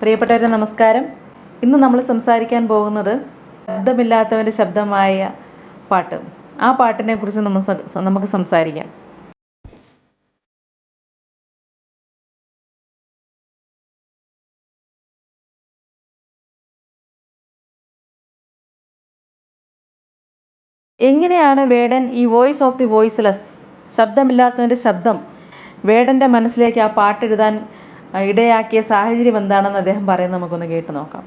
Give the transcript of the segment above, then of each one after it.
പ്രിയപ്പെട്ടവരെ നമസ്കാരം. ഇന്ന് നമ്മൾ സംസാരിക്കാൻ പോകുന്നത് ശബ്ദമില്ലാത്തവന്റെ ശബ്ദമായ പാട്ട്. ആ പാട്ടിനെ കുറിച്ച് നമ്മൾ നമുക്ക് സംസാരിക്കാം. എങ്ങനെയാണ് വേടൻ ഈ വോയിസ് ഓഫ് ദി വോയിസ്ലെസ് ശബ്ദമില്ലാത്തവന്റെ ശബ്ദം വേടന്റെ മനസ്സിലേക്ക് ആ പാട്ടെഴുതാൻ ഇടയാക്കിയ സാഹചര്യം എന്താണെന്ന് അദ്ദേഹം പറയുന്നത് നമുക്കൊന്ന് കേട്ട് നോക്കാം.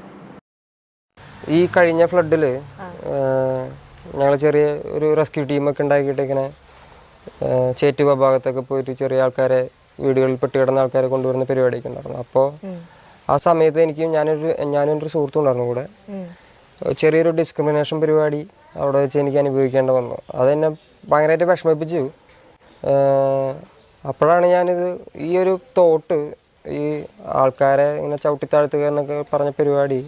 ഈ കഴിഞ്ഞ ഫ്ലഡിൽ ഞങ്ങൾ ചെറിയ ഒരു റെസ്ക്യൂ ടീമൊക്കെ ഉണ്ടാക്കിയിട്ട് ഇങ്ങനെ ചേറ്റുവ ഭാഗത്തൊക്കെ പോയിട്ട് ചെറിയ ആൾക്കാരെ വീടുകളിൽ പെട്ടുകിടന്ന ആൾക്കാരെ കൊണ്ടുവരുന്ന പരിപാടിയൊക്കെ ഉണ്ടായിരുന്നു. അപ്പോൾ ആ സമയത്ത് എനിക്ക് ഞാനൊരു ഞാനും എന്റെ ഒരു സുഹൃത്തും ഉണ്ടായിരുന്നു കൂടെ. ചെറിയൊരു ഡിസ്ക്രിമിനേഷൻ പരിപാടി അവിടെ വെച്ച് എനിക്ക് അനുഭവിക്കേണ്ടി വന്നു. അതെന്നെ ഭയങ്കരമായിട്ട് വിഷമിപ്പിച്ചു. അപ്പോഴാണ് ഞാനിത് ഈ ഒരു തോട്ട് ഈ ആൾക്കാരെ ഇങ്ങനെ ചവിട്ടിത്താഴ്ത്തുക എന്നൊക്കെ പറഞ്ഞ പരിപാടി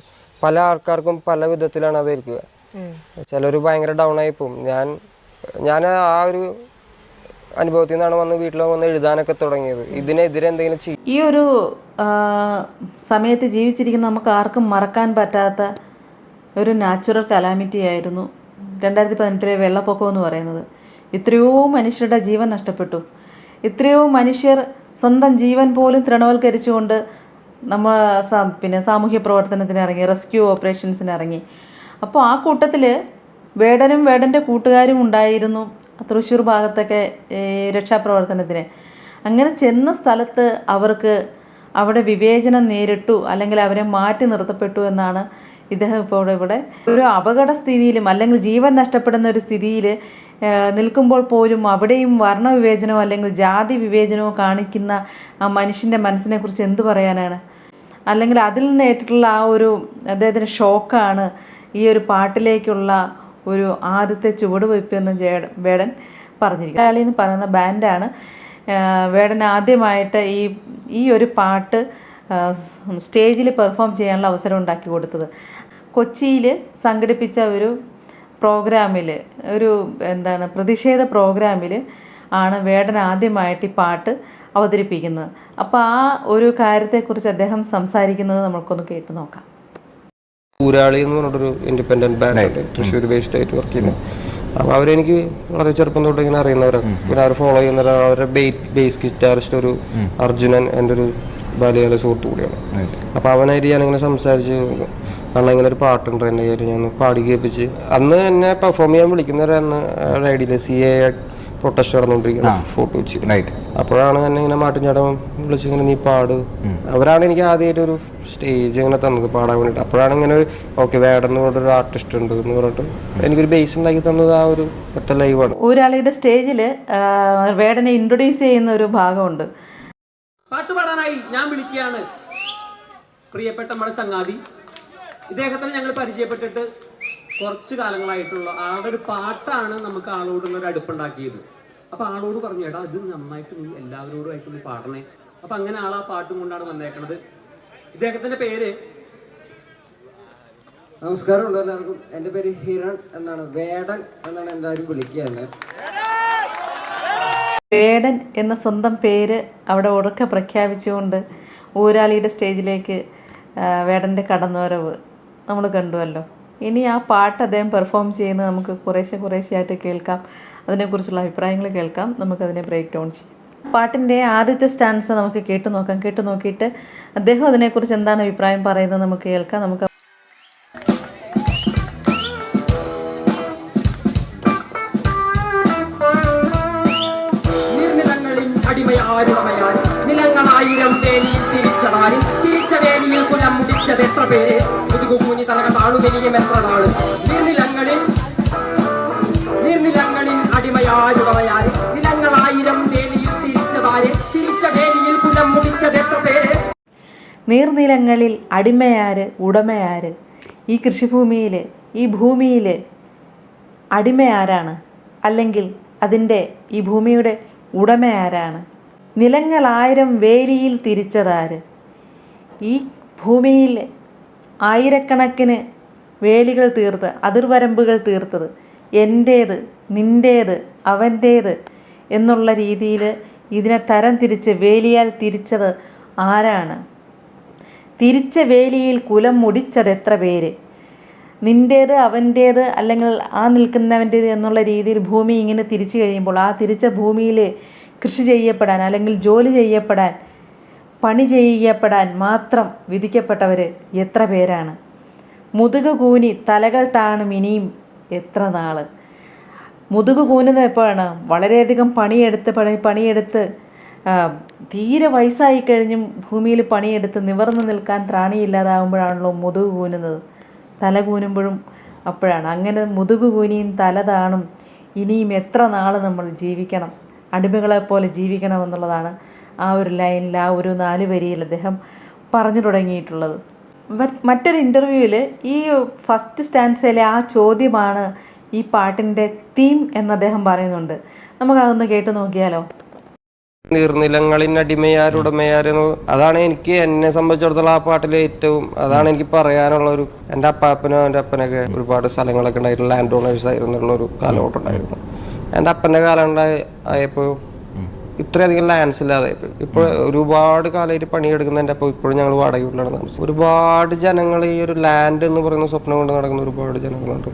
പല ആൾക്കാർക്കും പല വിധത്തിലാണ് അത് ഏൽക്കുക. ചിലർ ഭയങ്കര ഡൗൺ ആയി പോകും ഞാൻ ഞാൻ ആ ഒരു അനുഭവത്തിൽ നിന്നാണ് വന്ന് വീട്ടിൽ വന്ന് എഴുതാനൊക്കെ തുടങ്ങിയത്. ഇതിനെതിരെ എന്തെങ്കിലും ചെയ്യും ഈ ഒരു സമയത്ത് ജീവിച്ചിരിക്കുന്ന നമുക്ക് ആർക്കും മറക്കാൻ പറ്റാത്ത ഒരു നാച്ചുറൽ കലാമിറ്റി ആയിരുന്നു രണ്ടായിരത്തി പതിനെട്ടിലെ വെള്ളപ്പൊക്കം എന്ന് പറയുന്നത്. എത്രയോ മനുഷ്യരുടെ ജീവൻ നഷ്ടപ്പെട്ടു. എത്രയോ മനുഷ്യർ സ്വന്തം ജീവൻ പോലും തൃണവൽക്കരിച്ചുകൊണ്ട് നമ്മൾ പിന്നെ സാമൂഹ്യ പ്രവർത്തനത്തിന് ഇറങ്ങി റെസ്ക്യൂ ഓപ്പറേഷൻസിന് ഇറങ്ങി. അപ്പോൾ ആ കൂട്ടത്തിൽ വേടനും വേടന്റെ കൂട്ടുകാരും ഉണ്ടായിരുന്നു തൃശ്ശൂർ ഭാഗത്തൊക്കെ രക്ഷാപ്രവർത്തനത്തിന്. അങ്ങനെ ചെന്ന സ്ഥലത്ത് അവർക്ക് അവിടെ വിവേചനം നേരിട്ടു അല്ലെങ്കിൽ അവരെ മാറ്റി നിർത്തപ്പെട്ടു എന്നാണ് ഇദ്ദേഹം ഇപ്പോൾ ഇവിടെ ഒരു അപകട സ്ഥിതിയിലും അല്ലെങ്കിൽ ജീവൻ നഷ്ടപ്പെടുന്ന ഒരു സ്ഥിതിയിൽ നിൽക്കുമ്പോൾ പോലും അവിടെയും വർണവിവേചനമോ അല്ലെങ്കിൽ ജാതി വിവേചനമോ കാണിക്കുന്ന ആ മനുഷ്യന്റെ മനസ്സിനെക്കുറിച്ച് എന്ത് പറയാനാണ്? അല്ലെങ്കിൽ അതിൽ നിന്ന് ഏറ്റിട്ടുള്ള ആ ഒരു അദ്ദേഹത്തിന്റെ ഷോക്കാണ് ഈ ഒരു പാട്ടിലേക്കുള്ള ഒരു ആദ്യത്തെ ചുവടുവയ്പ് എന്ന് വേടൻ പറഞ്ഞിരിക്കും മലയാളി എന്ന് പറയുന്ന ബാൻഡാണ്. വേടൻ ആദ്യമായിട്ട് ഈ ഈ ഒരു പാട്ട് സ്റ്റേജിൽ പെർഫോം ചെയ്യാനുള്ള അവസരം ഉണ്ടാക്കി കൊടുത്തത്. കൊച്ചിയിൽ സംഘടിപ്പിച്ച ഒരു പ്രോഗ്രാമിൽ ഒരു എന്താണ് പ്രതിഷേധ പ്രോഗ്രാമിൽ ആണ് വേടൻ ആദ്യമായിട്ട് ഈ പാട്ട് അവതരിപ്പിക്കുന്നത്. അപ്പോൾ ആ ഒരു കാര്യത്തെക്കുറിച്ച് അദ്ദേഹം സംസാരിക്കുന്നത് നമുക്കൊന്ന് കേട്ട് നോക്കാം. ഊരാളി എന്ന് പറഞ്ഞിട്ടൊരു ഇൻഡിപെൻഡന്റ് ബാൻഡായിട്ട് തൃശ്ശൂർ ബേസ്ഡ് ആയിട്ട് വർക്ക് ചെയ്യുന്നത്. അപ്പോൾ അവരെനിക്ക് വളരെ ചെറുപ്പം തൊട്ട് ഇങ്ങനെ അറിയുന്നവരാണ്. പിന്നെ അവർ ഫോളോ ചെയ്യുന്ന അവരുടെ ബേസ് ഗിറ്റാറിസ്റ്റ് ഒരു അർജുനൻ എന്റെ ഒരു ബാല്യകാല സുഹൃത്തു കൂടിയാണ്. അപ്പോൾ അവനായിട്ട് ഞാനിങ്ങനെ സംസാരിച്ച് കാരണം ഇങ്ങനെ ഒരു പാട്ടുണ്ട് എന്റെ കയ്യിൽ ഞാൻ പാടി കേൾപ്പിച്ച്. അന്ന് എന്നെ പെർഫോം ചെയ്യാൻ വിളിക്കുന്നവരെ അന്ന് റൈഡിയിൽ സി എ പ്രൊട്ടസ്റ്റ് നടന്നുകൊണ്ടിരിക്കുന്ന ഫോട്ടോ വെച്ച്. അപ്പോഴാണ് എന്നെ ഇങ്ങനെ മാട്ടിഞ്ചാടം വിളിച്ച് ഇങ്ങനെ നീ പാട്. അവരാണ് എനിക്ക് ആദ്യമായിട്ട് ഒരു സ്റ്റേജ് ഇങ്ങനെ തന്നത് പാടാൻ വേണ്ടിയിട്ട് അപ്പോഴാണ് ഇങ്ങനെ ഓക്കെ വേടെന്ന് പറഞ്ഞിട്ട് ഒരു ആർട്ടിസ്റ്റ് ഉണ്ട് എന്ന് പറഞ്ഞിട്ട് എനിക്കൊരു ബേസ് ഉണ്ടാക്കി തന്നത് ആ ഒരു ഒറ്റ ലൈവാണ് ഒരാളുടെ സ്റ്റേജിൽ വേടനെ ഇൻട്രൊഡ്യൂസ് ചെയ്യുന്ന ഒരു ഭാഗമുണ്ട്. പാട്ട് പാടാനായി ഞാൻ വിളിക്കുകയാണ്. പ്രിയപ്പെട്ട നമ്മുടെ ചങ്ങാതി ഇദ്ദേഹത്തിന് ഞങ്ങൾ പരിചയപ്പെട്ടിട്ട് കുറച്ച് കാലങ്ങളായിട്ടുള്ള ആളുടെ ഒരു പാട്ടാണ് നമുക്ക് ആളോടുള്ള ഒരു അടുപ്പുണ്ടാക്കിയത്. അപ്പൊ ആളോട് പറഞ്ഞു എടാ ഇത് നന്നായിട്ട് നീ എല്ലാവരോടുമായിട്ട് നീ പാടണേ. അപ്പൊ അങ്ങനെ ആൾ ആ പാട്ടും കൊണ്ടാണ് വന്നേക്കണത്. ഇദ്ദേഹത്തിന്റെ പേര്? നമസ്കാരമുണ്ട് എല്ലാവർക്കും. എന്റെ പേര് ഹിരൺ എന്നാണ്. വേടൻ എന്നാണ് എല്ലാവരും വിളിക്കുക വേടൻ എന്ന സ്വന്തം പേര് അവിടെ ഉറക്കെ പ്രഖ്യാപിച്ചുകൊണ്ട് ഊരാളിയുടെ സ്റ്റേജിലേക്ക് വേടന്റെ കടന്നുവരവ് നമ്മൾ കണ്ടുവല്ലോ. ഇനി ആ പാട്ട് അദ്ദേഹം പെർഫോം ചെയ്യുന്നത് നമുക്ക് കുറേശ്ശെ കുറേശ്ശേ ആയിട്ട് കേൾക്കാം. അതിനെക്കുറിച്ചുള്ള അഭിപ്രായങ്ങൾ കേൾക്കാം. നമുക്കതിനെ ബ്രേക്ക് ഡൗൺ ചെയ്യാം. പാട്ടിന്റെ ആദ്യത്തെ സ്റ്റാൻസ് നമുക്ക് കേട്ടു നോക്കാം കേട്ടു നോക്കിയിട്ട് അദ്ദേഹം അതിനെക്കുറിച്ച് എന്താണ് അഭിപ്രായം പറയുന്നത് നമുക്ക് കേൾക്കാം. നമുക്ക് അടിമയാരുടമയാൽ നിലങ്ങളായിരം തേനിയിൽ തിരിച്ചതാരി തിരിച്ച വേലിയിൽ കുലം മുടിച്ചത് എത്ര പേര്? മുതുകുകൂനി തലക താണുവെനിയും എത്ര നാൾ? നീർനിലങ്ങളിൽ നീർനിലങ്ങളിൽ അടിമയാരുടമയാൽ നിലങ്ങളായിരം വേലിയിൽ തിരിച്ചതാരി തിരിച്ച വേലിയിൽ കുലം മുടിച്ചത് എത്ര പേര്? നീർനിലങ്ങളിൽ അടിമയാര് ഉടമയാര്? ഈ കൃഷിഭൂമിയിൽ ഈ ഭൂമിയിൽ അടിമയാരാണ്? അല്ലെങ്കിൽ അതിന്റെ ഈ ഭൂമിയുടെ ഉടമയാരാണ്? നിലങ്ങളായിരം വേലിയിൽ തിരിച്ചതാര്? ഈ ഭൂമിയിൽ ആയിരക്കണക്കിന് വേലികൾ തീർത്ത് അതിർവരമ്പുകൾ തീർത്തത് എന്റേത് നിന്റേത് അവന്റേത് എന്നുള്ള രീതിയിൽ ഇതിനെ തരം തിരിച്ച് വേലിയാൽ തിരിച്ചത് ആരാണ്? തിരിച്ച വേലിയിൽ കുലം മുടിച്ചത് എത്ര പേര്? നിന്റേത് അവന്റേത് അല്ലെങ്കിൽ ആ നിൽക്കുന്നവന്റേത് എന്നുള്ള രീതിയിൽ ഭൂമി ഇങ്ങനെ തിരിച്ചു കഴിയുമ്പോൾ ആ തിരിച്ച ഭൂമിയിൽ കൃഷി ചെയ്യപ്പെടാൻ അല്ലെങ്കിൽ ജോലി ചെയ്യപ്പെടാൻ പണി ചെയ്യപ്പെടാൻ മാത്രം വിധിക്കപ്പെട്ടവർ എത്ര പേരാണ്? മുതുക കൂനി തലകൾ താണും ഇനിയും എത്ര നാൾ മുതുക കൂനുന്നത് എപ്പോഴാണ്? വളരെയധികം പണിയെടുത്ത് പണി പണിയെടുത്ത് തീരെ വയസ്സായി കഴിഞ്ഞും ഭൂമിയിൽ പണിയെടുത്ത് നിവർന്നു നിൽക്കാൻ ത്രാണിയില്ലാതാകുമ്പോഴാണല്ലോ മുതുക കൂനുന്നത്. തല കൂനുമ്പോഴും അപ്പോഴാണ്. അങ്ങനെ മുതുക കൂനിയും തല താണും ഇനിയും എത്ര നാൾ നമ്മൾ ജീവിക്കണം? അടിമകളെ പോലെ ജീവിക്കണം എന്നുള്ളതാണ് ആ ഒരു ലൈനിൽ ആ ഒരു നാല് വരിയിൽ അദ്ദേഹം പറഞ്ഞു തുടങ്ങിയിട്ടുള്ളത്. മറ്റ് മറ്റൊരു ഇന്റർവ്യൂവിൽ ഈ ഫസ്റ്റ് സ്റ്റാൻസിലെ ആ ചോദ്യമാണ് ഈ പാട്ടിന്റെ തീം എന്ന് അദ്ദേഹം പറയുന്നുണ്ട്. നമുക്കതൊന്ന് കേട്ട് നോക്കിയാലോ? നീർനിലങ്ങളിൽ അടിമയാരുടമയാരെന്ന് അതാണ് എനിക്ക് എന്നെ സംബന്ധിച്ചിടത്തോളം ആ പാട്ടിലെ ഏറ്റവും അതാണ് എനിക്ക് പറയാനുള്ള ഒരു എന്റെ അപ്പാപ്പനും എന്റെ അപ്പനൊക്കെ ഒരുപാട് സ്ഥലങ്ങളൊക്കെ ഉണ്ടായിട്ടുള്ള ലാൻഡ് ഓണേഴ്സ് ആയിരുന്നുള്ള ഒരു കാലഘട്ടം ഉണ്ടായിരുന്നു. എന്റെ അപ്പന്റെ കാലം ഉണ്ടായി ആയപ്പോൾ ഇത്രയധികം ലാൻഡ്സ് ഇല്ലാതെ ഇപ്പോൾ ഒരുപാട് കാലമായിട്ട് പണിയെടുക്കുന്നതിന്റെ അപ്പോൾ ഇപ്പോഴും ഞങ്ങൾ വാടക വീട്ടിലാണ് താമസിച്ചത് ഒരുപാട് ജനങ്ങൾ ഈ ഒരു ലാൻഡ് എന്ന് പറയുന്ന സ്വപ്നം കൊണ്ട് നടക്കുന്ന ഒരുപാട് ജനങ്ങളുണ്ട്.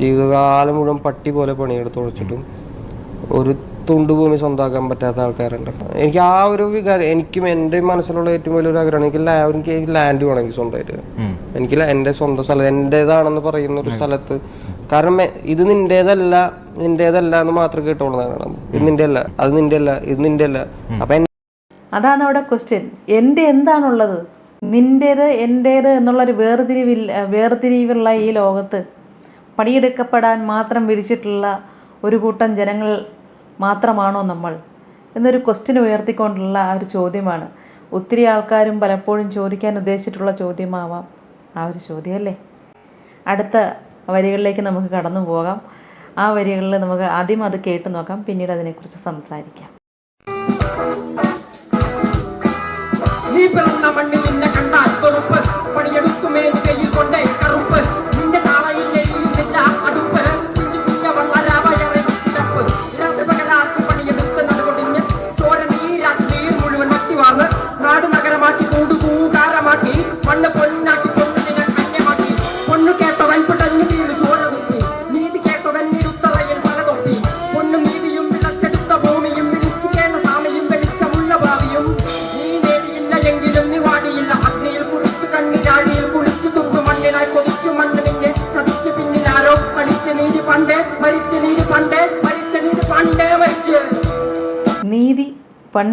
ജീവിതകാലം മുഴുവൻ പട്ടി പോലെ പണിയെടുത്ത് ഉழைച്ചിട്ടും ഒരു തുണ്ട് ഭൂമി സ്വന്തമാക്കാൻ പറ്റാത്ത ആൾക്കാരുണ്ട്. എനിക്ക് ആ ഒരു വികാരം എനിക്കും എന്റെ മനസ്സിലുള്ള ഏറ്റവും വലിയൊരു ആഗ്രഹമാണ് എനിക്ക് ലാ- എനിക്ക് ലാൻഡ് വേണമെങ്കിൽ സ്വന്തമായിട്ട്. എനിക്ക് എന്റെ സ്വന്തം സ്ഥലം എന്റേതാണെന്ന് പറയുന്ന ഒരു സ്ഥലത്ത്. കാരണം ഇത് നിന്റേതല്ല നിന്റേതല്ല എന്ന് മാത്രം കേട്ടോളുന്നതാണ് ഇത് നിന്റെ അല്ല അത് നിന്റെ അല്ല ഇത് നിന്റെ അല്ല അപ്പൊ അതാണ് അവിടെ ക്വസ്റ്റ്യൻ എന്റെ എന്താണുള്ളത്? നിന്റേത് എന്റേത് എന്നുള്ളൊരു വേർതിരിവില്ല വേർതിരിവുള്ള ഈ ലോകത്ത് പണിയെടുക്കപ്പെടാൻ മാത്രം വിധിച്ചിട്ടുള്ള ഒരു കൂട്ടം ജനങ്ങൾ മാത്രമാണോ നമ്മൾ? എന്നൊരു ക്വസ്റ്റ്യൻ ഉയർത്തിക്കൊണ്ടുള്ള ആ ഒരു ചോദ്യമാണ്. ഒത്തിരി ആൾക്കാരും പലപ്പോഴും ചോദിക്കാൻ ഉദ്ദേശിച്ചിട്ടുള്ള ചോദ്യമാവാം ആ ഒരു ചോദ്യമല്ലേ? അടുത്ത വരികളിലേക്ക് നമുക്ക് കടന്നു പോകാം. ആ വരികളിൽ നമുക്ക് ആദ്യം അത് കേട്ട് നോക്കാം. പിന്നീട് അതിനെക്കുറിച്ച് സംസാരിക്കാം.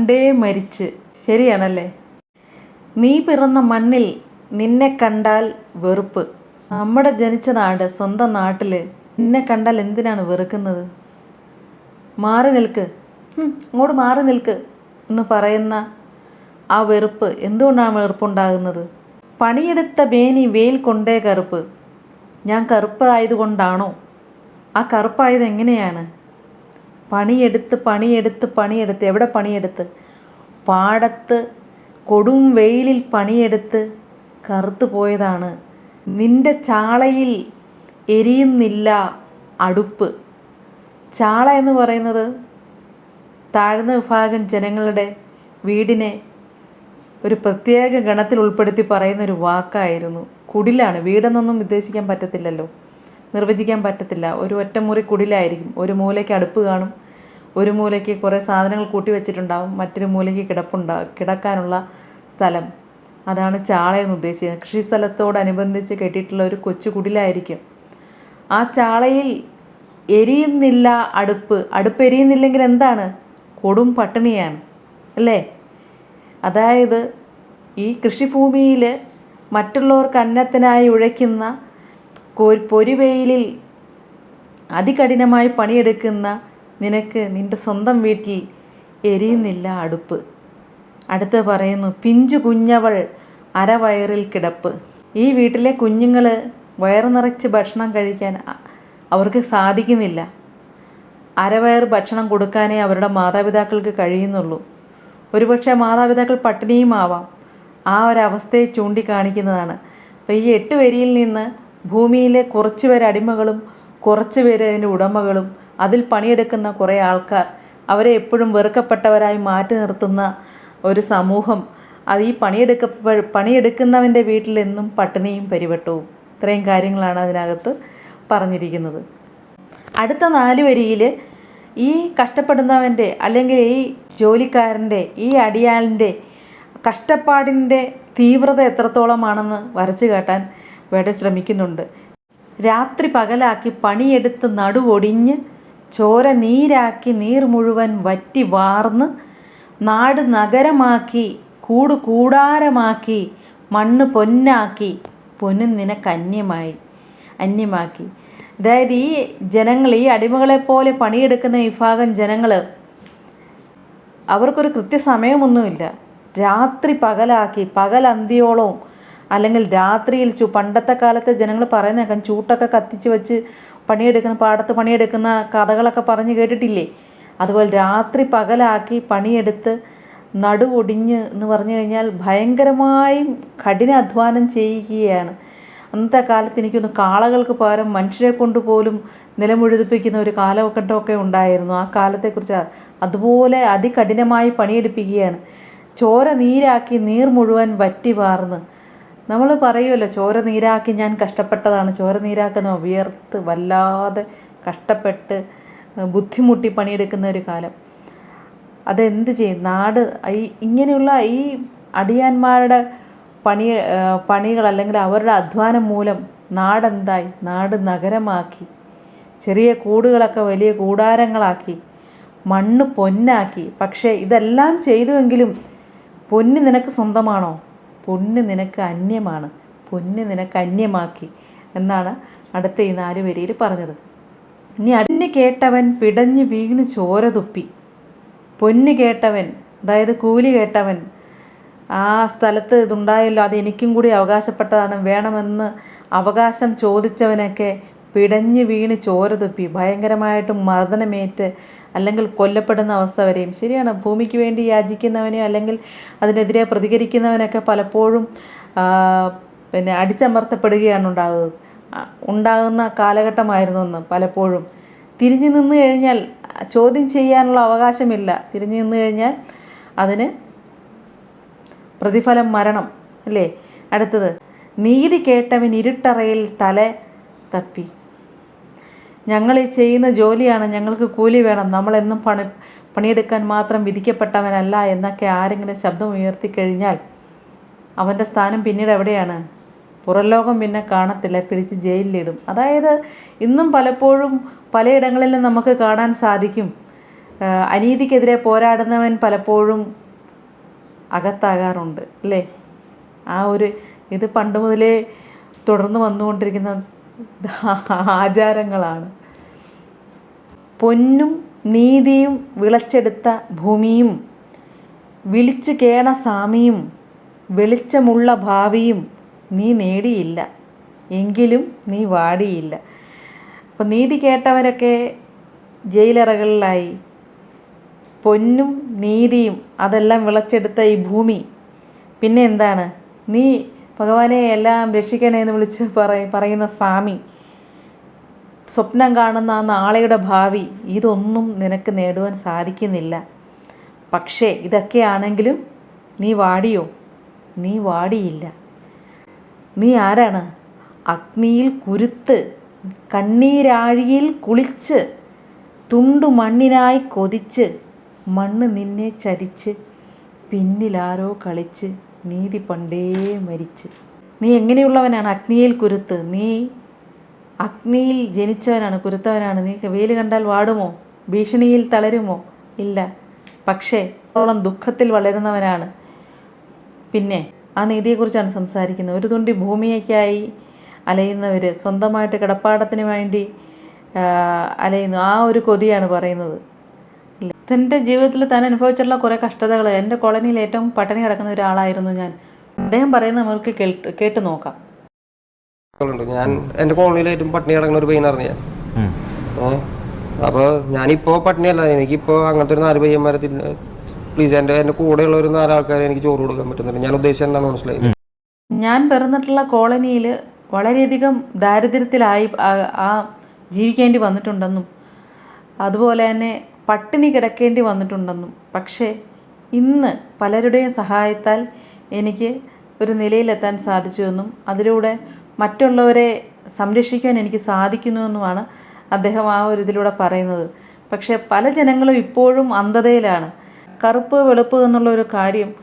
പണ്ടേ മരിച്ച്. ശരിയാണല്ലേ? നീ പിറന്ന മണ്ണിൽ നിന്നെ കണ്ടാൽ വെറുപ്പ്. നമ്മുടെ ജനിച്ച നാട് സ്വന്തം നാട്ടിൽ നിന്നെ കണ്ടാൽ എന്തിനാണ് വെറുക്കുന്നത്? മാറി നിൽക്ക്. അങ്ങോട്ട് മാറി നിൽക്ക് എന്ന് പറയുന്ന ആ വെറുപ്പ് എന്തുകൊണ്ടാണ് വെറുപ്പുണ്ടാകുന്നത്? പണിയെടുത്ത ബേനി വെയിൽ കൊണ്ടേ കറുപ്പ്. ഞാൻ കറുപ്പായതുകൊണ്ടാണോ? ആ കറുപ്പായത് എങ്ങനെയാണ്? പണിയെടുത്ത് പണിയെടുത്ത് പണിയെടുത്ത്. എവിടെ പണിയെടുത്ത്? പാടത്ത് കൊടും വെയിലിൽ പണിയെടുത്ത് കറുത്തു പോയതാണ്. നിന്റെ ചാളയിൽ എരിയുന്നില്ല അടുപ്പ്. ചാള എന്ന് പറയുന്നത് താഴ്ന്ന വിഭാഗം ജനങ്ങളുടെ വീടിനെ ഒരു പ്രത്യേക ഗണത്തിൽ ഉൾപ്പെടുത്തി പറയുന്ന ഒരു വാക്കായിരുന്നു. കുടിലാണ്. വീടെന്നൊന്നും ഉദ്ദേശിക്കാൻ പറ്റത്തില്ലല്ലോ. നിർവചിക്കാൻ പറ്റത്തില്ല. ഒരു ഒറ്റമുറി കുടിലായിരിക്കും. ഒരു മൂലയ്ക്ക് അടുപ്പ് കാണും. ഒരു മൂലയ്ക്ക് കുറേ സാധനങ്ങൾ കൂട്ടി വെച്ചിട്ടുണ്ടാവും മറ്റൊരു മൂലയ്ക്ക് കിടപ്പുണ്ടാ കിടക്കാനുള്ള സ്ഥലം. അതാണ് ചാള എന്ന് ഉദ്ദേശിക്കുന്നത് കൃഷി സ്ഥലത്തോടനുബന്ധിച്ച് കെട്ടിയിട്ടുള്ള ഒരു കൊച്ചു കുടിലായിരിക്കും. ആ ചാളയിൽ എരിയുന്നില്ല അടുപ്പ്. അടുപ്പ് എരിയുന്നില്ലെങ്കിൽ എന്താണ്? കൊടും പട്ടിണിയാണ്. അല്ലേ? അതായത് ഈ കൃഷിഭൂമിയിൽ മറ്റുള്ളവർക്ക് അന്നത്തിനായി ഉഴയ്ക്കുന്ന പൊരിവെയിലിൽ അതികഠിനമായി പണിയെടുക്കുന്ന നിനക്ക് നിന്റെ സ്വന്തം വീട്ടിൽ എരിയുന്നില്ല അടുപ്പ്. അടുത്ത് പറയുന്നു പിഞ്ചു കുഞ്ഞവൾ അരവയറിൽ കിടപ്പ്. ഈ വീട്ടിലെ കുഞ്ഞുങ്ങൾ വയറു നിറച്ച് ഭക്ഷണം കഴിക്കാൻ അവർക്ക് സാധിക്കുന്നില്ല. അരവയർ ഭക്ഷണം കൊടുക്കാനേ അവരുടെ മാതാപിതാക്കൾക്ക് കഴിയുന്നുള്ളൂ. ഒരുപക്ഷെ മാതാപിതാക്കൾ പട്ടിണിയും ആവാം. ആ ഒരവസ്ഥയെ ചൂണ്ടിക്കാണിക്കുന്നതാണ്. അപ്പോൾ ഈ എട്ട് വരിയിൽ നിന്ന് ഭൂമിയിലെ കുറച്ച് അടിമകളും കുറച്ച് പേര് അതിന്റെ ഉടമകളും അതിൽ പണിയെടുക്കുന്ന കുറേ ആൾക്കാർ അവരെ എപ്പോഴും വെറുക്കപ്പെട്ടവരായി മാറ്റി നിർത്തുന്ന ഒരു സമൂഹം. അത് ഈ പണിയെടുക്ക പണിയെടുക്കുന്നവന്റെ വീട്ടിൽ എന്നും പട്ടിണിയും പരിവട്ടവും. ഇത്രയും കാര്യങ്ങളാണ് അതിനകത്ത് പറഞ്ഞിരിക്കുന്നത്. അടുത്ത നാല് വരിയിൽ ഈ കഷ്ടപ്പെടുന്നവന്റെ അല്ലെങ്കിൽ ഈ ജോലിക്കാരന്റെ ഈ അടിയാലിന്റെ കഷ്ടപ്പാടിന്റെ തീവ്രത എത്രത്തോളമാണെന്ന് വരച്ചു കാട്ടാൻ വേണ്ട ശ്രമിക്കുന്നുണ്ട്. രാത്രി പകലാക്കി പണിയെടുത്ത് നടുവൊടിഞ്ഞ് ചോര നീരാക്കി നീർ മുഴുവൻ വറ്റി വാർന്ന് നാട് നഗരമാക്കി കൂട് കൂടാരമാക്കി മണ്ണ് പൊന്നാക്കി. പൊന്നും കന്യമായി അന്യമാക്കി. അതായത് ഈ ജനങ്ങൾ ഈ അടിമകളെപ്പോലെ പണിയെടുക്കുന്ന വിഭാഗം ജനങ്ങൾ അവർക്കൊരു കൃത്യസമയമൊന്നുമില്ല. രാത്രി പകലാക്കി പകൽ അല്ലെങ്കിൽ രാത്രിയിൽ ചു പണ്ടത്തെ കാലത്തെ ജനങ്ങൾ പറയുന്നേക്കാം ചൂട്ടൊക്കെ കത്തിച്ച് വെച്ച് പണിയെടുക്കുന്ന പാടത്ത് പണിയെടുക്കുന്ന കഥകളൊക്കെ പറഞ്ഞ് കേട്ടിട്ടില്ലേ? അതുപോലെ രാത്രി പകലാക്കി പണിയെടുത്ത് നടുവൊടിഞ്ഞ് എന്ന് പറഞ്ഞു കഴിഞ്ഞാൽ ഭയങ്കരമായും കഠിന അധ്വാനം ചെയ്യുകയാണ്. അന്നത്തെ കാലത്ത് എനിക്കൊന്ന് കാളകൾക്ക് പകരം മനുഷ്യരെ കൊണ്ടുപോലും നിലമുഴുതിപ്പിക്കുന്ന ഒരു കാലഘട്ടമൊക്കെ ഉണ്ടായിരുന്നു. ആ കാലത്തെക്കുറിച്ച് അതുപോലെ അതികഠിനമായി പണിയെടുപ്പിക്കുകയാണ്. ചോര നീരാക്കി നീർ മുഴുവൻ വറ്റി വാർന്ന് നമ്മൾ പറയുമല്ലോ ചോര നീരാക്കി ഞാൻ കഷ്ടപ്പെട്ടതാണ്. ചോര നീരാക്കുന്ന വിയർത്ത് വല്ലാതെ കഷ്ടപ്പെട്ട് ബുദ്ധിമുട്ടി പണിയെടുക്കുന്ന ഒരു കാലം. അതെന്ത് ചെയ്യും? നാട് ഈ ഇങ്ങനെയുള്ള ഈ അടിയാന്മാരുടെ പണി പണികൾ അല്ലെങ്കിൽ അവരുടെ അധ്വാനം മൂലം നാടെന്തായി? നാട് നഗരമാക്കി. ചെറിയ കൂടുകളൊക്കെ വലിയ കൂടാരങ്ങളാക്കി. മണ്ണ് പൊന്നാക്കി. പക്ഷേ ഇതെല്ലാം ചെയ്തുവെങ്കിലും പൊന്ന് നിനക്ക് സ്വന്തമാണോ? പൊന്ന് നിനക്ക് അന്യമാണ്. പൊന്ന് നിനക്ക് അന്യമാക്കി എന്നാണ് അടുത്ത ഈ നാല് വരിയിൽ പറഞ്ഞത്. ഇനി അന്യ കേട്ടവൻ പിടഞ്ഞ് വീണ് ചോര തുപ്പി. പൊന്ന് കേട്ടവൻ അതായത് കൂലി കേട്ടവൻ ആ സ്ഥലത്ത് ഇതുണ്ടായല്ലോ അത് എനിക്കും കൂടി അവകാശപ്പെട്ടതാണ് വേണമെന്ന് അവകാശം ചോദിച്ചവനൊക്കെ പിടഞ്ഞ് വീണ് ചോര തുപ്പി. ഭയങ്കരമായിട്ട് മർദ്ദനമേറ്റ് അല്ലെങ്കിൽ കൊല്ലപ്പെടുന്ന അവസ്ഥ വരെയും. ശരിയാണ് ഭൂമിക്ക് വേണ്ടി യാചിക്കുന്നവനെയോ അല്ലെങ്കിൽ അതിനെതിരെ പ്രതികരിക്കുന്നവനൊക്കെ പലപ്പോഴും പിന്നെ അടിച്ചമർത്തപ്പെടുകയാണ് ഉണ്ടാകുന്നത് ഉണ്ടാകുന്ന കാലഘട്ടമായിരുന്നു അന്ന് പലപ്പോഴും. തിരിഞ്ഞു നിന്ന് കഴിഞ്ഞാൽ ചോദ്യം ചെയ്യാനുള്ള അവകാശമില്ല. തിരിഞ്ഞു നിന്ന് കഴിഞ്ഞാൽ അതിന് പ്രതിഫലം മരണം അല്ലേ? അടുത്തത് നീതി കേട്ടവൻ ഇരുട്ടറയിൽ തല തപ്പി. ഞങ്ങൾ ഈ ചെയ്യുന്ന ജോലിയാണ് ഞങ്ങൾക്ക് കൂലി വേണം. നമ്മളെന്നും പണി പണിയെടുക്കാൻ മാത്രം വിധിക്കപ്പെട്ടവനല്ല എന്നൊക്കെ ആരെങ്കിലും ശബ്ദം ഉയർത്തിക്കഴിഞ്ഞാൽ അവന്റെ സ്ഥാനം പിന്നീട് എവിടെയാണ്? പുറംലോകം പിന്നെ കാണത്തില്ല പിടിച്ച് ജയിലിലിടും. അതായത് ഇന്നും പലപ്പോഴും പലയിടങ്ങളിലും നമുക്ക് കാണാൻ സാധിക്കും. അനീതിക്കെതിരെ പോരാടുന്നവൻ പലപ്പോഴും അകത്താകാറുണ്ട് അല്ലേ? ആ ഒരു ഇത് പണ്ട് മുതലേ തുടർന്ന് വന്നുകൊണ്ടിരിക്കുന്ന ആചാരങ്ങളാണ്. പൊന്നും നീതിയും വിളച്ചെടുത്ത ഭൂമിയും വിളിച്ചു കേണ സാമിയും വെളിച്ചമുള്ള ഭാവിയും നീ നേടിയില്ല. എങ്കിലും നീ വാടിയില്ല. അപ്പം നീതി കേട്ടവരൊക്കെ ജയിലറകളിലായി. പൊന്നും നീതിയും അതെല്ലാം വിളച്ചെടുത്ത ഈ ഭൂമി പിന്നെ എന്താണ്? നീ ഭഗവാനെ എല്ലാം രക്ഷിക്കണേ എന്ന് വിളിച്ച് പറയും പറയുന്ന സ്വാമി സ്വപ്നം കാണുന്ന ആ നാളെയുടെ ഭാവി ഇതൊന്നും നിനക്ക് നേടുവാൻ സാധിക്കുന്നില്ല. പക്ഷേ ഇതൊക്കെയാണെങ്കിലും നീ വാടിയോ? നീ വാടിയില്ല. നീ ആരാണ്? അഗ്നിയിൽ കുരുത്ത് കണ്ണീരാഴിയിൽ കുളിച്ച് തുണ്ടു മണ്ണിനായി കൊതിച്ച് മണ്ണ് നിന്നെ ചരിച്ച് പിന്നിലാരോ കളിച്ച് നീതി പണ്ടേ മരിച്ച്. നീ എങ്ങനെയുള്ളവനാണ് അഗ്നിയിൽ കുരുത്ത്? നീ അഗ്നിയിൽ ജനിച്ചവനാണ് കുരുത്തവനാണ്. നീ വെയിൽ കണ്ടാൽ വാടുമോ? ഭീഷണിയിൽ തളരുമോ? ഇല്ല. പക്ഷേ ഓളം ദുഃഖത്തിൽ വളരുന്നവനാണ്. പിന്നെ ആ നീതിയെക്കുറിച്ചാണ് സംസാരിക്കുന്നത്. ഒരു തുണ്ടി ഭൂമിയേക്കായി അലയുന്നവർ സ്വന്തമായിട്ട് കിടപ്പാടത്തിന് വേണ്ടി അലയുന്നു. ആ ഒരു കൊതിയാണ് പറയുന്നത്. തന്റെ ജീവിതത്തിൽ താൻ അനുഭവിച്ചിട്ടുള്ള കുറേ കഷ്ടതകൾ എന്റെ കോളനിയിൽ ഏറ്റവും പട്ടിണി കിടക്കുന്ന ഒരാളായിരുന്നു ഞാൻ. അദ്ദേഹം പറയുന്നത് നമ്മൾക്ക് കേട്ട് കേട്ട് നോക്കാം. ഉണ്ട്. ഞാൻ എന്റെ കോളനിയിൽ ഏറ്റവും പട്ടിണി കിടക്കുന്ന ഒരു പയ്യനായിരുന്നു ഞാൻ. അപ്പോൾ ഞാനിപ്പോൾ പട്ടിണിയല്ല. എനിക്കിപ്പോൾ അങ്ങനത്തെ ഒരു നാല് പയ്യന്മാരെ പ്ലീസ് എന്റെ എന്റെ കൂടെയുള്ള ഒരു നാലാൾക്കാരെ എനിക്ക് ചോറ് കൊടുക്കാൻ പറ്റുന്നുണ്ട്. ഞാൻ ഉദ്ദേശിച്ചത് എന്താണ് മനസ്സിലായി ഞാൻ പിറന്നിട്ടുള്ള കോളനിയിൽ വളരെയധികം ദാരിദ്ര്യത്തിലായി ആ- ആ ജീവിക്കേണ്ടി വന്നിട്ടുണ്ടെന്നും അതുപോലെ തന്നെ പട്ടിണി കിടക്കേണ്ടി വന്നിട്ടുണ്ടെന്നും. പക്ഷേ ഇന്ന് പലരുടെയും സഹായത്താൽ എനിക്ക് ഒരു നിലയിലെത്താൻ സാധിച്ചുവെന്നും അതിലൂടെ മറ്റുള്ളവരെ സംരക്ഷിക്കാൻ എനിക്ക് സാധിക്കുന്നുവെന്നുമാണ് അദ്ദേഹം ആ ഒരു ഇതിലൂടെ പറയുന്നത്. പക്ഷേ പല ജനങ്ങളും ഇപ്പോഴും അന്ധതയിലാണ്. കറുപ്പ് വെളുപ്പ് എന്നുള്ള ഒരു കാര്യം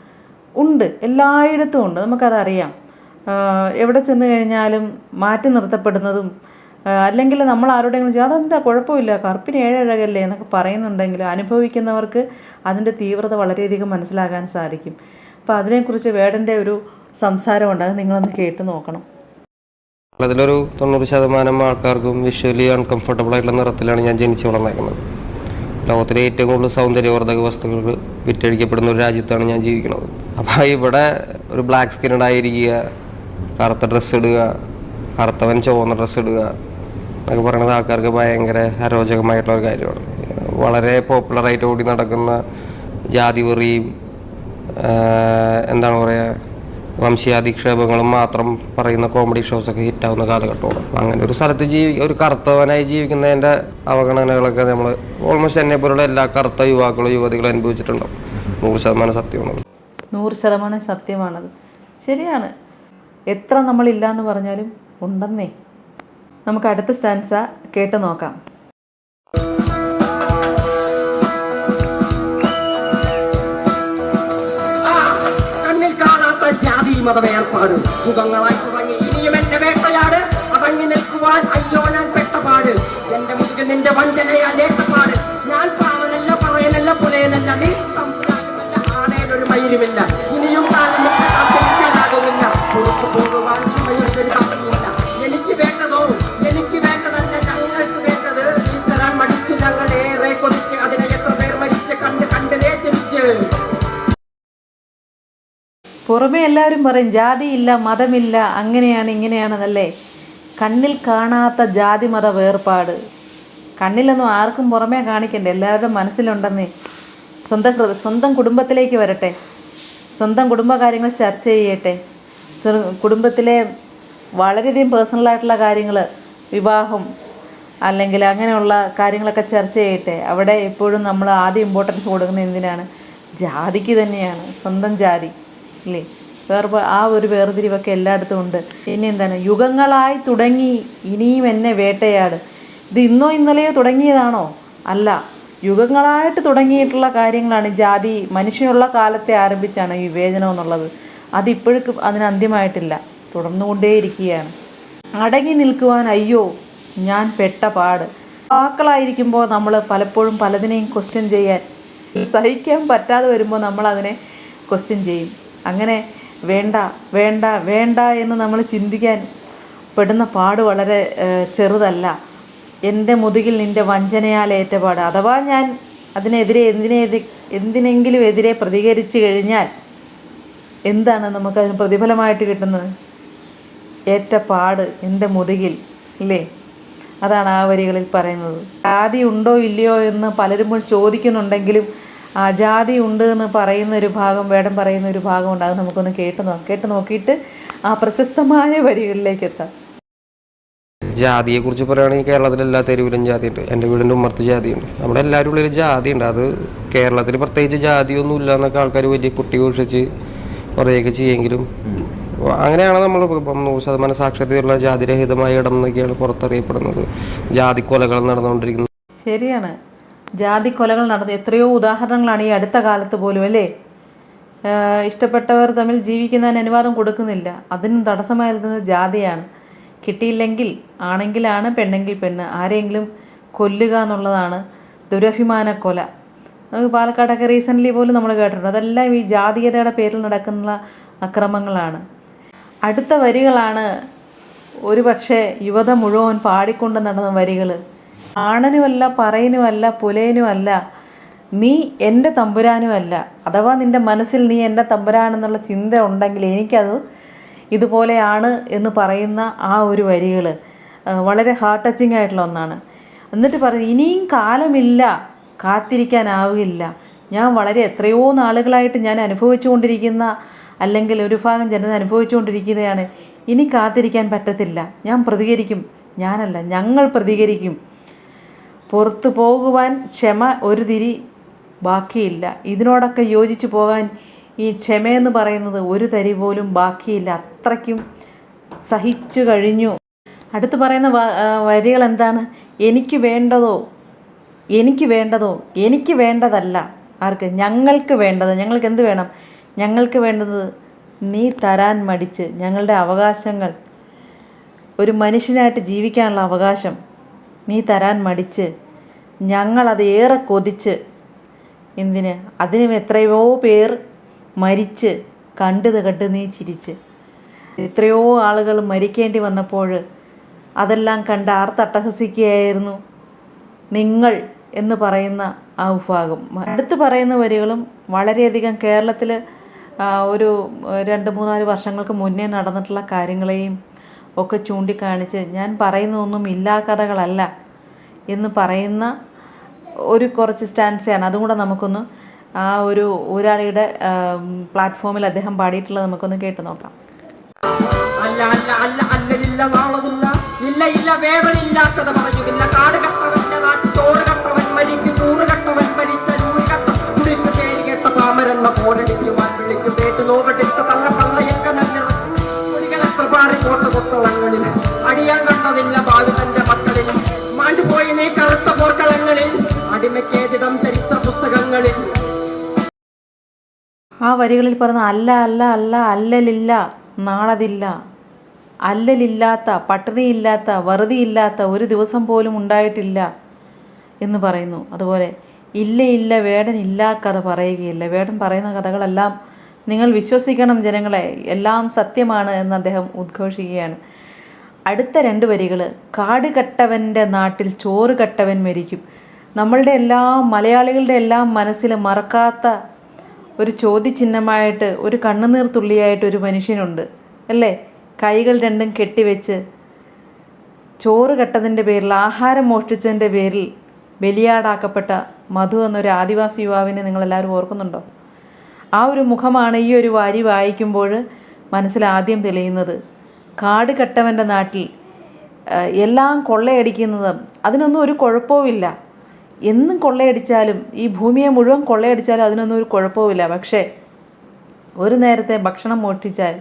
ഉണ്ട്. എല്ലായിടത്തും ഉണ്ട്. നമുക്കതറിയാം. എവിടെ ചെന്ന് കഴിഞ്ഞാലും മാറ്റി നിർത്തപ്പെടുന്നതും അല്ലെങ്കിൽ നമ്മൾ ആരോടെങ്കിലും ചോദിച്ചാൽ അതെന്താ കുഴപ്പമില്ല കറുപ്പിന് ഏഴഴകല്ലേ എന്നൊക്കെ പറയുന്നുണ്ടെങ്കിൽ അനുഭവിക്കുന്നവർക്ക് അതിന്റെ തീവ്രത വളരെയധികം മനസ്സിലാകാൻ സാധിക്കും. അപ്പോൾ അതിനെക്കുറിച്ച് വേടന്റെ ഒരു സംസാരമുണ്ട് അത് നിങ്ങളൊന്ന് കേട്ട് നോക്കണം. അതിലൊരു തൊണ്ണൂറ് ശതമാനം ആൾക്കാർക്കും വിഷ്വലി അൺകംഫർട്ടബിൾ ആയിട്ടുള്ള നിറത്തിലാണ് ഞാൻ ജനിച്ചു വളർന്നേക്കുന്നത്. ലോകത്തിലെ ഏറ്റവും കൂടുതൽ സൗന്ദര്യവർദ്ധക വസ്തുക്കൾ വിറ്റഴിക്കപ്പെടുന്ന ഒരു രാജ്യത്താണ് ഞാൻ ജീവിക്കുന്നത്. അപ്പോൾ ഇവിടെ ഒരു ബ്ലാക്ക് സ്കിൻ കറുത്ത ഡ്രസ്സ് ഇടുക കറുത്തവൻ ചുവന്ന ഡ്രസ്സ് ഇടുക എന്നൊക്കെ പറയുന്നത് ആൾക്കാർക്ക് ഭയങ്കര അരോചകമായിട്ടുള്ള ഒരു കാര്യമാണ്. വളരെ പോപ്പുലറായിട്ട് ഓടി നടക്കുന്ന ജാതി വെറിയും എന്താണ് പറയുക വംശീയാധിക്ഷേപങ്ങളും മാത്രം പറയുന്ന കോമഡി ഷോസൊക്കെ ഹിറ്റാവുന്ന കാലഘട്ടമാണ്. അങ്ങനെ ഒരു സ്ഥലത്ത് ജീവി ഒരു കറുത്തവനായി ജീവിക്കുന്നതിന്റെ അവഗണനകളൊക്കെ നമ്മൾ ഓൾമോസ്റ്റ് എന്നെ പോലുള്ള എല്ലാ കറുത്ത യുവാക്കളും യുവതികളും അനുഭവിച്ചിട്ടുണ്ടാവും. നൂറ് ശതമാനം സത്യമാണ് നൂറ് ശതമാനം സത്യമാണത്. ശരിയാണ്. എത്ര നമ്മളില്ല എന്ന് പറഞ്ഞാലും ഉണ്ടെന്നേ. നമുക്ക് അടുത്ത സ്റ്റാൻസ കേട്ട് നോക്കാം. ജാതി ഇനിയും അയ്യോ ഞാൻ പെട്ടപാട്. നിന്റെ ഞാൻ നീ മയിരുമില്ല ഇനിയും കാലം പുറമേ എല്ലാവരും പറയും ജാതിയില്ല മതമില്ല അങ്ങനെയാണ് ഇങ്ങനെയാണെന്നല്ലേ? കണ്ണിൽ കാണാത്ത ജാതി മത വേർപാട്. കണ്ണിലൊന്നും ആർക്കും പുറമേ കാണിക്കണ്ട എല്ലാവരുടെ മനസ്സിലുണ്ടെന്നേ. സ്വന്തം ഹൃദ സ്വന്തം കുടുംബത്തിലേക്ക് വരട്ടെ. സ്വന്തം കുടുംബകാര്യങ്ങൾ ചർച്ച ചെയ്യട്ടെ. കുടുംബത്തിലെ വളരെയധികം പേഴ്സണലായിട്ടുള്ള കാര്യങ്ങൾ വിവാഹം അല്ലെങ്കിൽ അങ്ങനെയുള്ള കാര്യങ്ങളൊക്കെ ചർച്ച ചെയ്യട്ടെ. അവിടെ എപ്പോഴും നമ്മൾ ആദ്യം ഇമ്പോർട്ടൻസ് കൊടുക്കുന്നത് എന്തിനാണ്? ജാതിക്ക് തന്നെയാണ്. സ്വന്തം ജാതി. ഇല്ലേ വേർപ ആ ഒരു വേർതിരിവൊക്കെ എല്ലായിടത്തും ഉണ്ട്. ഇനി എന്താണ്? യുഗങ്ങളായി തുടങ്ങി ഇനിയും എന്നെ വേട്ടയാട്. ഇത് ഇന്നോ ഇന്നലെയോ തുടങ്ങിയതാണോ? അല്ല. യുഗങ്ങളായിട്ട് തുടങ്ങിയിട്ടുള്ള കാര്യങ്ങളാണ് ജാതി മനുഷ്യനുള്ള കാലത്തെ ആരംഭിച്ചാണ് ഈ വിവേചനം എന്നുള്ളത്. അതിപ്പോഴും അതിന് അന്ത്യമായിട്ടില്ല. തുടർന്നുകൊണ്ടേയിരിക്കുകയാണ്. അടങ്ങി നിൽക്കുവാൻ അയ്യോ ഞാൻ പെട്ട പാട്. വാക്കളായിരിക്കുമ്പോൾ നമ്മൾ പലപ്പോഴും പലതിനെയും ക്വസ്റ്റ്യൻ ചെയ്യാൻ സഹിക്കാൻ പറ്റാതെ വരുമ്പോൾ നമ്മൾ അതിനെ ക്വസ്റ്റ്യൻ ചെയ്യും. അങ്ങനെ വേണ്ട വേണ്ട വേണ്ട എന്ന് നമ്മൾ ചിന്തിക്കാൻ പെടുന്ന പാട് വളരെ ചെറുതല്ല. എന്റെ മുതുകിൽ നിന്റെ വഞ്ചനയാൽ ഏറ്റ പാട് അഥവാ ഞാൻ അതിനെതിരെ എന്തിനെ എന്തിനെങ്കിലും എതിരെ പ്രതികരിച്ചു കഴിഞ്ഞാൽ എന്താണ് നമുക്കതിന് പ്രതിഫലമായിട്ട് കിട്ടുന്നത്? ഏറ്റ പാട് എന്റെ മുതുകിൽ ഇല്ലേ അതാണ് ആ വരികളിൽ പറയുന്നത്. ജാതി ഉണ്ടോ ഇല്ലയോ എന്ന് പലരും ചോദിക്കുന്നുണ്ടെങ്കിലും ജാതി ഉണ്ട് എന്ന് പറയുന്ന ഒരു ഭാഗം വേടം പറയുന്ന ഒരു ഭാഗമുണ്ട് അത് നമുക്കൊന്ന് കേട്ട് നോക്കാം കേട്ട് നോക്കിയിട്ട് ആ പ്രശസ്തമായ വരികളിലേക്ക് എത്താം. ജാതിയെക്കുറിച്ച് പറയുകയാണെങ്കിൽ കേരളത്തിൽ എല്ലാ തെരുവിലും ജാതിയുണ്ട്. എന്റെ വീടിന്റെ ഉമ്മർത്ത് ജാതിയുണ്ട്. നമ്മുടെ എല്ലാവരും ഉള്ളിൽ ജാതിയുണ്ട്. അത് കേരളത്തിൽ പ്രത്യേകിച്ച് ജാതിയൊന്നും ഇല്ല എന്നൊക്കെ ആൾക്കാർ വലിയ കുട്ടി ഘോഷിച്ച് പറയുകയൊക്കെ ചെയ്യുമെങ്കിലും അങ്ങനെയാണ് നമ്മൾ ഇപ്പം നൂറ് ശതമാനം സാക്ഷരതയുള്ള ജാതിരഹിതമായ ഇടം എന്നൊക്കെയാണ് പുറത്തറിയപ്പെടുന്നത്. ജാതി കൊലകൾ നടന്നുകൊണ്ടിരിക്കുന്നത്. ശരിയാണ്. ജാതി കൊലകൾ നടന്നു എത്രയോ ഉദാഹരണങ്ങളാണ് ഈ അടുത്ത കാലത്ത് പോലും അല്ലേ? ഇഷ്ടപ്പെട്ടവർ തമ്മിൽ ജീവിക്കുന്നതിന് അനുവാദം കൊടുക്കുന്നില്ല. അതിനും തടസ്സമായി നിൽക്കുന്നത് ജാതിയാണ്. കിട്ടിയില്ലെങ്കിൽ ആണെങ്കിലാണ് പെണ്ണെങ്കിൽ പെണ്ണ്. ആരെങ്കിലും കൊല്ലുക എന്നുള്ളതാണ് ദുരഭിമാന കൊല. നമുക്ക് പാലക്കാടൊക്കെ റീസെന്റ്ലി പോലും നമ്മൾ കേട്ടിട്ടുണ്ട്. അതെല്ലാം ഈ ജാതീയതയുടെ പേരിൽ നടക്കുന്ന അക്രമങ്ങളാണ്. അടുത്ത വരികളാണ് ഒരുപക്ഷെ യുവത മുഴുവൻ പാടിക്കൊണ്ട് നടന്ന വരികൾ ആണനുമല്ല പറയനുമല്ല പുലയനുമല്ല നീ എന്റെ തമ്പുരാനുമല്ല. അഥവാ നിന്റെ മനസ്സിൽ നീ എന്റെ തമ്പുരാനെന്നുള്ള ചിന്ത ഉണ്ടെങ്കിൽ എനിക്കത് ഇതുപോലെയാണ് എന്ന് പറയുന്ന ആ ഒരു വരികൾ വളരെ ഹാർട്ട് ടച്ചിങ് ആയിട്ടുള്ള ഒന്നാണ്. എന്നിട്ട് പറഞ്ഞു ഇനിയും കാലമില്ല കാത്തിരിക്കാനാവില്ല ഞാൻ വളരെ എത്രയോ നാളുകളായിട്ട് ഞാൻ അനുഭവിച്ചുകൊണ്ടിരിക്കുന്ന അല്ലെങ്കിൽ ഒരു ഭാഗം ജനത അനുഭവിച്ചുകൊണ്ടിരിക്കുന്നതാണ് ഇനി കാത്തിരിക്കാൻ പറ്റത്തില്ല. ഞാൻ പ്രതികരിക്കും. ഞാനല്ല ഞങ്ങൾ പ്രതികരിക്കും. പുറത്തു പോകുവാൻ ക്ഷമ ഒരു തിരി ബാക്കിയില്ല. ഇതിനോടൊക്കെ യോജിച്ചു പോകാൻ ഈ ക്ഷമയെന്ന് പറയുന്നത് ഒരു തരി പോലും ബാക്കിയില്ല. അത്രയ്ക്കും സഹിച്ചു കഴിഞ്ഞു. അടുത്ത് പറയുന്ന വരികൾ എന്താണ്? എനിക്ക് വേണ്ടതോ? എനിക്ക് വേണ്ടതോ? എനിക്ക് വേണ്ടതല്ല. ആർക്ക്? ഞങ്ങൾക്ക് വേണ്ടത്. ഞങ്ങൾക്ക് എന്ത് വേണം? ഞങ്ങൾക്ക് വേണ്ടത് നീ തരാൻ മടിച്ച് ഞങ്ങളുടെ അവകാശങ്ങൾ. ഒരു മനുഷ്യനായിട്ട് ജീവിക്കാനുള്ള അവകാശം. നീ തരാൻ മടിച്ച് ഞങ്ങളത് ഏറെ കൊതിച്ച്. എന്തിന്? അതിനും എത്രയോ പേർ മരിച്ച് കണ്ടത് കണ്ട് നീ ചിരിച്ച്. എത്രയോ ആളുകൾ മരിക്കേണ്ടി വന്നപ്പോൾ അതെല്ലാം കണ്ട് ആർത്തട്ടഹസിക്കുകയായിരുന്നു നിങ്ങൾ എന്ന് പറയുന്ന ആ വിഭാഗം. അടുത്ത് പറയുന്ന വരികളും വളരെയധികം കേരളത്തിൽ ഒരു രണ്ട് മൂന്നാൽ വർഷങ്ങൾക്ക് മുന്നേ നടന്നിട്ടുള്ള കാര്യങ്ങളെയും ഒക്കെ ചൂണ്ടിക്കാണിച്ച് ഞാൻ പറയുന്നതൊന്നും ഇല്ലാ കഥകളല്ല എന്ന് പറയുന്ന ഒരു കുറച്ച് സ്റ്റാൻസാണ് അതും കൂടെ നമുക്കൊന്ന് ആ ഒരു ഒരാളുടെ പ്ലാറ്റ്ഫോമിൽ അദ്ദേഹം പാടിയിട്ടുള്ളത് നമുക്കൊന്ന് കേട്ട് നോക്കാം. അല്ല അല്ല അല്ല അല്ലലില്ല നാളതില്ല. ഇല്ല ഇല്ല കഥ മരിച്ച വിളിക്കും. കൊത്തളങ്ങളിൽ അടിയാൻ കണ്ടതില്ല ഭാവി തന്റെ മക്കളിൽ മാണ്ടുപോയി നീ കറുത്ത പോർക്കളങ്ങളിൽ അടിമക്കേതിടം ചരിത്ര പുസ്തകങ്ങളിൽ. ആ വരികളിൽ പറഞ്ഞ അല്ല അല്ല അല്ല അല്ലലില്ല നാളതില്ല. അല്ലലില്ലാത്ത പട്ടിണിയില്ലാത്ത വറുതിയില്ലാത്ത ഒരു ദിവസം പോലും ഉണ്ടായിട്ടില്ല എന്ന് പറയുന്നു. അതുപോലെ ഇല്ല ഇല്ല വേടൻ ഇല്ലാ കഥ പറയുകയില്ല. വേടൻ പറയുന്ന കഥകളെല്ലാം നിങ്ങൾ വിശ്വസിക്കണം ജനങ്ങളെ എല്ലാം സത്യമാണ് എന്ന് അദ്ദേഹം ഉദ്ഘോഷിക്കുകയാണ്. അടുത്ത രണ്ട് വരികൾ കാട് കട്ടവന്റെ നാട്ടിൽ ചോറ് കട്ടവൻ മരിക്കും. നമ്മളുടെ എല്ലാ മലയാളികളുടെ എല്ലാം മനസ്സിൽ മറക്കാത്ത ഒരു ചോദ്യചിഹ്നമായിട്ട് ഒരു കണ്ണുനീർ തുള്ളിയായിട്ട് ഒരു മനുഷ്യനുണ്ട് അല്ലേ? കൈകൾ രണ്ടും കെട്ടിവെച്ച് ചോറ് കെട്ടതിന്റെ പേരിൽ ആഹാരം മോഷ്ടിച്ചതിന്റെ പേരിൽ ബലിയാടാക്കപ്പെട്ട മധു എന്നൊരു ആദിവാസി യുവാവിനെ നിങ്ങളെല്ലാവരും ഓർക്കുന്നുണ്ടോ? ആ ഒരു മുഖമാണ് ഈ ഒരു വാരി വായിക്കുമ്പോൾ മനസ്സിലാദ്യം തെളിയുന്നത്. കാട് കെട്ടവന്റെ നാട്ടിൽ എല്ലാം കൊള്ളയടിക്കുന്നതും അതിനൊന്നും ഒരു കുഴപ്പവുമില്ല. എന്നും കൊള്ളയടിച്ചാലും ഈ ഭൂമിയെ മുഴുവൻ കൊള്ളയടിച്ചാലും അതിനൊന്നും ഒരു കുഴപ്പവുമില്ല. പക്ഷേ ഒരു നേരത്തെ ഭക്ഷണം മോഷ്ടിച്ചാൽ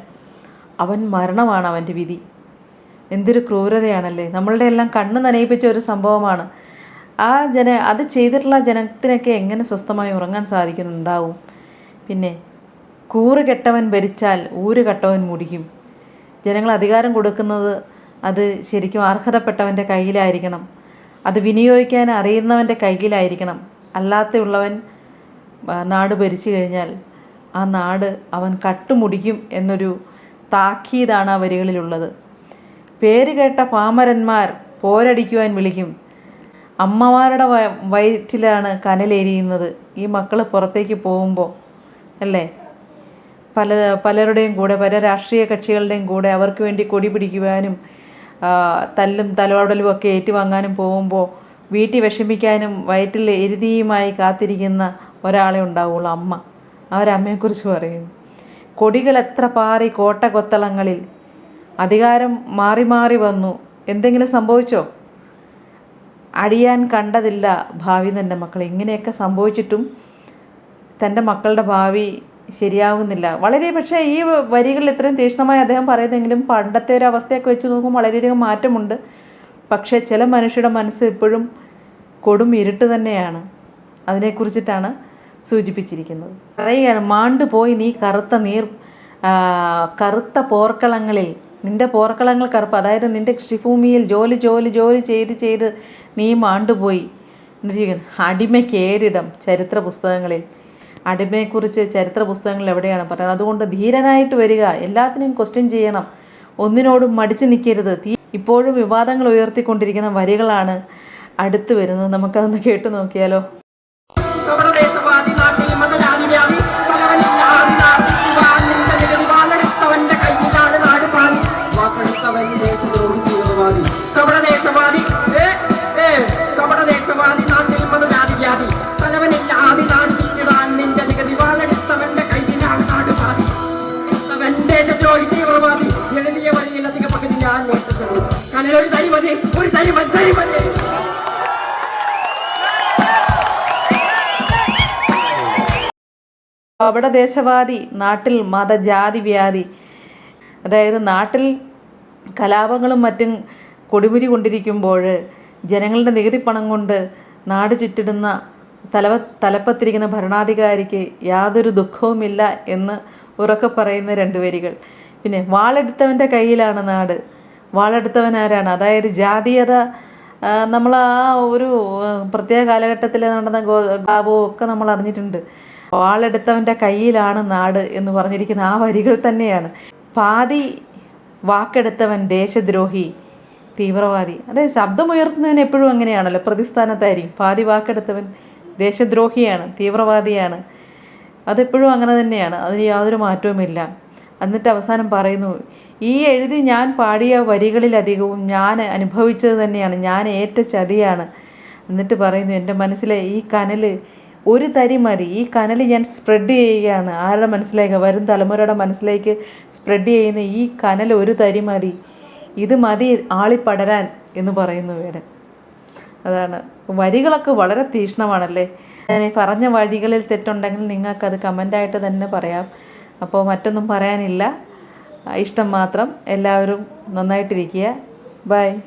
അവൻ മരണമാണ് അവന്റെ വിധി. എന്തൊരു ക്രൂരതയാണല്ലേ. നമ്മളുടെ എല്ലാം കണ്ണ് നനയിപ്പിച്ച ഒരു സംഭവമാണ്. ആ ജന അത് ചെയ്തിട്ടുള്ള ജനത്തിനൊക്കെ എങ്ങനെ സ്വസ്ഥമായി ഉറങ്ങാൻ സാധിക്കുന്നുണ്ടാവും? പിന്നെ കൂറ് കെട്ടവൻ ഭരിച്ചാൽ ഊര് കെട്ടവൻ മുടിക്കും ജനങ്ങൾ അധികാരം കൊടുക്കുന്നത് അത് ശരിക്കും അർഹതപ്പെട്ടവന്റെ കയ്യിലായിരിക്കണം. അത് വിനിയോഗിക്കാൻ അറിയുന്നവന്റെ കയ്യിലായിരിക്കണം. അല്ലാത്തുള്ളവൻ ഉള്ളവൻ നാട് ഭരിച്ചു കഴിഞ്ഞാൽ ആ നാട് അവൻ കട്ടുമുടിക്കും എന്നൊരു താക്കീതാണ് ആ വരികളിലുള്ളത്. പേര് കേട്ട പാമരന്മാർ പോരടിക്കുവാൻ വിളിക്കും. അമ്മമാരുടെ വയറ്റിലാണ് കനലേരിയുന്നത്. ഈ മക്കൾ പുറത്തേക്ക് പോകുമ്പോൾ അല്ലേ? പല പലരുടെയും കൂടെ പല രാഷ്ട്രീയ കക്ഷികളുടെയും കൂടെ അവർക്ക് വേണ്ടി കൊടി പിടിക്കുവാനും തല്ലും തലോടലും ഒക്കെ ഏറ്റുവാങ്ങാനും പോകുമ്പോൾ വീട്ടിൽ വിഷമിക്കാനും വയറ്റിൽ എരുതിയുമായി കാത്തിരിക്കുന്ന ഒരാളെ ഉണ്ടാവുള്ളൂ അമ്മ. അവരമ്മയെക്കുറിച്ച് പറയുന്നു കൊടികൾ എത്ര പാറി കോട്ട കൊത്തളങ്ങളിൽ അധികാരം മാറി മാറി വന്നു. എന്തെങ്കിലും സംഭവിച്ചോ? അടിയാൻ കണ്ടതില്ല ഭാവി തന്നെ മക്കൾ ഇങ്ങനെയൊക്കെ സംഭവിച്ചിട്ടും തന്റെ മക്കളുടെ ഭാവി ശരിയാകുന്നില്ല വളരെ പക്ഷേ ഈ വരികളിൽ ഇത്രയും തീക്ഷ്ണമായി അദ്ദേഹം പറയുന്നെങ്കിലും പണ്ടത്തെ ഒരു അവസ്ഥയൊക്കെ വെച്ച് നോക്കുമ്പോൾ വളരെയധികം മാറ്റമുണ്ട്. പക്ഷേ ചില മനുഷ്യരുടെ മനസ്സ് ഇപ്പോഴും കൊടും ഇരുട്ട് തന്നെയാണ്. അതിനെക്കുറിച്ചിട്ടാണ് സൂചിപ്പിച്ചിരിക്കുന്നത്. പറയുകയാണ് മാണ്ടു പോയി നീ കറുത്ത നീർ കറുത്ത പോർക്കളങ്ങളിൽ. നിന്റെ പോർക്കളങ്ങൾ കറുപ്പ്. അതായത് നിന്റെ കൃഷിഭൂമിയിൽ ജോലി ജോലി ജോലി ചെയ്ത് ചെയ്ത് നീ മാണ്ടുപോയി അടിമയ്ക്ക് ഏരിടം ചരിത്ര പുസ്തകങ്ങളിൽ. അടിമയെക്കുറിച്ച് ചരിത്ര പുസ്തകങ്ങളിൽ എവിടെയാണ് പറയുന്നത്? അതുകൊണ്ട് ധീരനായിട്ട് വരിക എല്ലാത്തിനെയും ക്വസ്റ്റ്യൻ ചെയ്യണം. ഒന്നിനോടും മടിച്ചു നിൽക്കരുത്. ഇപ്പോഴും വിവാദങ്ങൾ ഉയർത്തിക്കൊണ്ടിരിക്കുന്ന വരികളാണ് അടുത്ത് വരുന്നത്. നമുക്കതൊന്ന് കേട്ടു നോക്കിയാലോ? തരി മതി ഒരു തരി മതി തരി മതി അവിടെ ദേശവാദി നാട്ടിൽ മതജാതി വ്യാധി അതായത് നാട്ടിൽ കലാപങ്ങളും മറ്റും കൊടിമുരി കൊണ്ടിരിക്കുമ്പോൾ ജനങ്ങളുടെ നികുതി പണം കൊണ്ട് നാട് ചുറ്റിടുന്ന തലവ തലപ്പത്തിരിക്കുന്ന ഭരണാധികാരിക്ക് യാതൊരു ദുഃഖവുമില്ല എന്ന് ഉറക്കെ പറയുന്ന രണ്ട് വരികൾ പിന്നെ വാളെടുത്തവന്റെ കയ്യിലാണ് നാട്. വാളെടുത്തവൻ ആരാണ്? അതായത് ജാതീയത നമ്മൾ ആ ഒരു പ്രത്യേക കാലഘട്ടത്തിൽ നടന്ന ഗോ ഒക്കെ നമ്മൾ അറിഞ്ഞിട്ടുണ്ട്. വാളെടുത്തവന്റെ കയ്യിലാണ് നാട് എന്ന് പറഞ്ഞിരിക്കുന്ന ആ വരികൾ തന്നെയാണ്. പാതി വാക്കെടുത്തവൻ ദേശദ്രോഹി തീവ്രവാദി. അതായത് ശബ്ദമുയർത്തുന്നവൻ എപ്പോഴും അങ്ങനെയാണല്ലോ പ്രതിസ്ഥാനത്തായിരിക്കും. പാതി വാക്കെടുത്തവൻ ദേശദ്രോഹിയാണ് തീവ്രവാദിയാണ്. അതെപ്പോഴും അങ്ങനെ തന്നെയാണ് അതിന് യാതൊരു മാറ്റവുമില്ല. എന്നിട്ട് അവസാനം പറയുന്നു ഈ എഴുതി ഞാൻ പാടിയ വരികളിലധികവും ഞാൻ അനുഭവിച്ചത് തന്നെയാണ്. ഞാൻ ഏറ്റ ചതിയാണ്. എന്നിട്ട് പറയുന്നു എന്റെ മനസ്സിലെ ഈ കനൽ ഒരു തരി മതി. ഈ കനൽ ഞാൻ സ്പ്രെഡ് ചെയ്യുകയാണ്. ആരുടെ മനസ്സിലേക്ക്? വരും തലമുറയുടെ മനസ്സിലേക്ക് സ്പ്രെഡ് ചെയ്യുന്ന ഈ കനൽ ഒരു തരി മതി. ഇത് മതി ആളിപ്പടരാൻ എന്ന് പറയുന്നു വേടൻ. അതാണ്. വരികളൊക്കെ വളരെ തീക്ഷ്ണമാണല്ലേ? ഞാൻ പറഞ്ഞ വഴികളിൽ തെറ്റുണ്ടെങ്കിൽ നിങ്ങൾക്കത് കമന്റായിട്ട് തന്നെ പറയാം. അപ്പോൾ മറ്റൊന്നും പറയാനില്ല. ഇഷ്ടം മാത്രം എല്ലാവരും നന്നായിട്ടിരിക്കുക. ബൈ.